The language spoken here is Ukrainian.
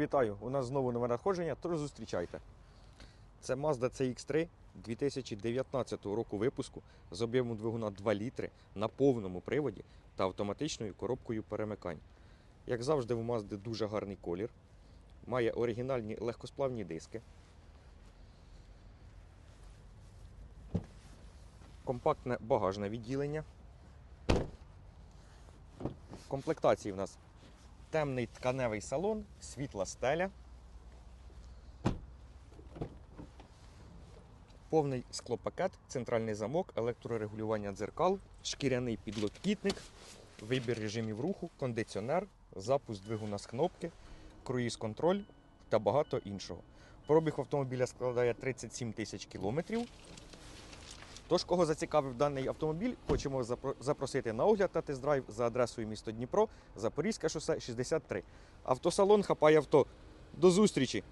Вітаю! У нас знову нове надходження, тож зустрічайте. Це Mazda CX3 2019 року випуску з об'ємом двигуна 2 літри на повному приводі та автоматичною коробкою перемикань. Як завжди, у Mazda дуже гарний колір. Має оригінальні легкосплавні диски. Компактне багажне відділення. В комплектації в нас темний тканевий салон, світла стеля, повний склопакет, центральний замок, електрорегулювання дзеркал, шкіряний підлокітник, вибір режимів руху, кондиціонер, запуск двигуна з кнопки, круїз-контроль та багато іншого. Пробіг автомобіля складає 37 тисяч кілометрів. Тож, кого зацікавив даний автомобіль, хочемо запро- запросити на огляд та тест-драйв за адресою місто Дніпро, Запорізьке шосе 63. Автосалон хапає авто. До зустрічі!